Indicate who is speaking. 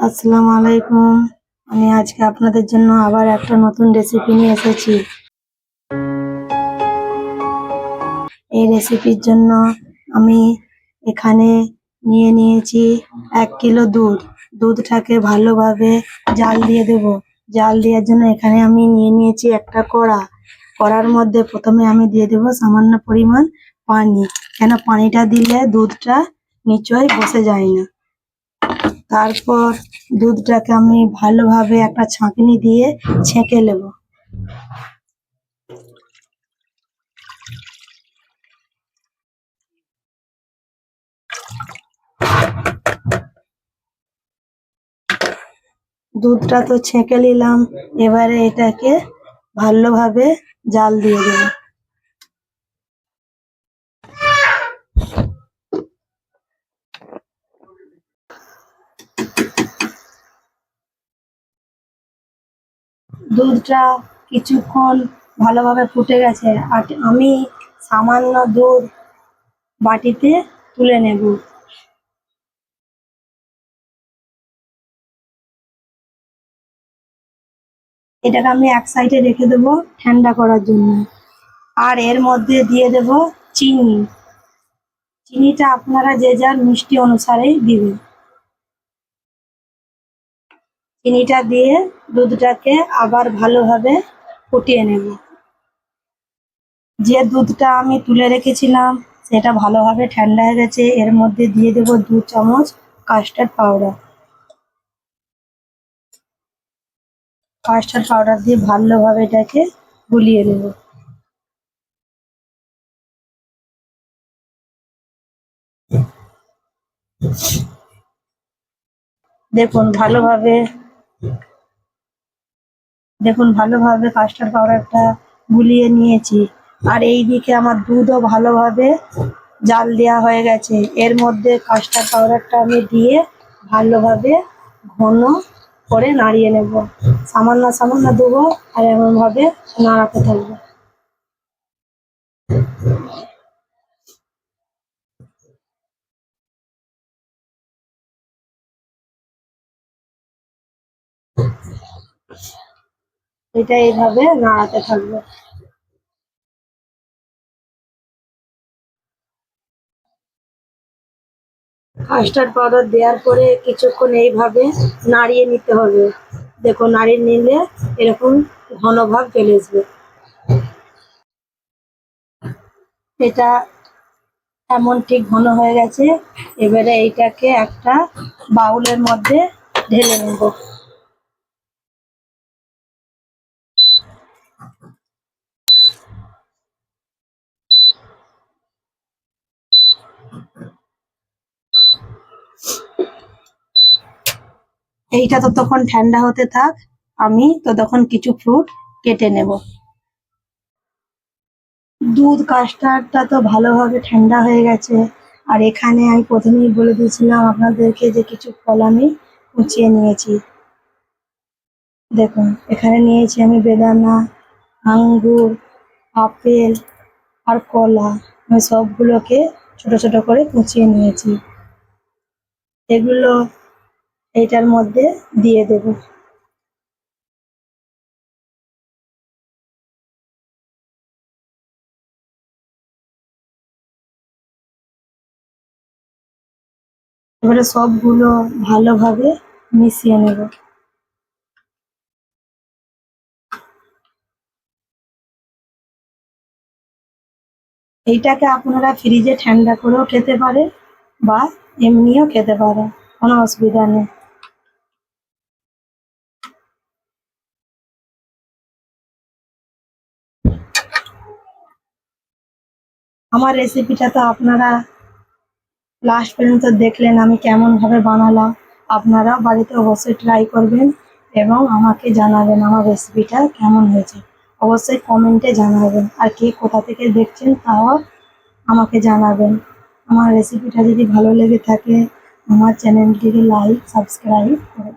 Speaker 1: আসসালামু আলাইকুম। আমি আজকে আপনাদের জন্য আবার একটা নতুন রেসিপি নিয়ে এসেছি। এই রেসিপির জন্য আমি এখানে নিয়ে নিয়েছি এক কিলো দুধ। দুধটাকে ভালোভাবে জাল দিয়ে দেব। জাল দেওয়ার জন্য এখানে আমি নিয়ে নিয়েছি একটা কড়া। কড়ার মধ্যে প্রথমে আমি দিয়ে দেব সামান্য পরিমাণ পানি। কেন? পানিটা দিলে দুধটা নিচয় বসে যায় না। তারপর দুধটাকে আমি ভালোভাবে একটা ছাঁকনি দিয়ে ছেঁকে নেব। দুধটা তো ছেঁকে নিলাম, এবারে এটাকে ভালোভাবে জাল দিয়ে দেবো। দুধটা কিছুক্ষণ ভালোভাবে ফুটে গেছে। আর আমি সামান্য দুধ বাটিতে তুলে নেব। এটাকে আমি এক সাইডে রেখে দেব ঠান্ডা করার জন্য। আর এর মধ্যে দিয়ে দেব চিনি। চিনিটা আপনারা যে যার মিষ্টি অনুসারেই দিবেন। চিনিটা দিয়ে দুধটাকে আবার ভালোভাবে ফুটিয়ে নেব। যে দুধটা আমি তুলে রেখেছিলাম, সেটা ভালোভাবে ঠান্ডা হয়ে গেছে। এর মধ্যে দিয়ে দেব দু চামচ কাস্টার্ড পাউডার। কাস্টার্ড পাউডার দিয়ে ভালোভাবে এটাকে গুলিয়ে নেব। দেখুন, ভালোভাবে দেখুন, ভালোভাবে কাস্টার্ড পাউডারটা গুলিয়ে নিয়েছি। আর এই দিকে আমার দুধও ভালোভাবে জাল দেওয়া হয়ে গেছে। এর মধ্যে কাস্টার্ড পাউডারটা আমি দিয়ে ভালোভাবে ঘন করে নাড়িয়ে নেব। সামান্য সামান্য দেবো আর এমনভাবে নাড়াতে থাকব। এটা এইভাবে নাড়াতে থাকবে। কাস্টার্ড পাউডার দেওয়ার পরে কিছুক্ষণ এইভাবে নাড়িয়ে নিতে হবে। দেখো, নাড়িয়ে নিলে এরকম ঘন ভাব চলে আসবে। এটা এমন ঠিক ঘন হয়ে গেছে, এবারে এইটাকে একটা বাউলের মধ্যে ঢেলে নেব। এইটা ততক্ষণ ঠান্ডা হতে থাক, আমি ততক্ষণ কিছু ফ্রুট কেটে নেব। দুধ কাস্টার্ডটা তো ভালোভাবে ঠান্ডা হয়ে গেছে। আর এখানে আমি প্রথমেই বলে দিয়েছিলাম আপনাদেরকে যে কিছু ফল আমি কুচিয়ে নিয়েছি। দেখুন, এখানে নিয়েছি আমি বেদানা, আঙ্গুর, আপেল আর কলা। আমি সবগুলোকে ছোট ছোট করে কুচিয়ে নিয়েছি। এগুলো এইটার মধ্যে দিয়ে দেব। এবারে সবগুলো ভালোভাবে মিশিয়ে নেব। এইটাকে আপনারা ফ্রিজে ঠান্ডা করেও খেতে পারেন বা এমনিও খেতে পারেন, কোনো অসুবিধা নেই। আমার রেসিপিটা তো আপনারা লাস্ট পর্যন্ত দেখলেন আমি কেমনভাবে বানালাম। আপনারাও বাড়িতে অবশ্যই ট্রাই করবেন এবং আমাকে জানাবেন আমার রেসিপিটা কেমন হয়েছে। অবশ্যই কমেন্টে জানাবেন। আর কে কোথা থেকে দেখছেন তাও আমাকে জানাবেন। আমার রেসিপিটা যদি ভালো লেগে থাকে, আমার চ্যানেলটিকে লাইক সাবস্ক্রাইব করে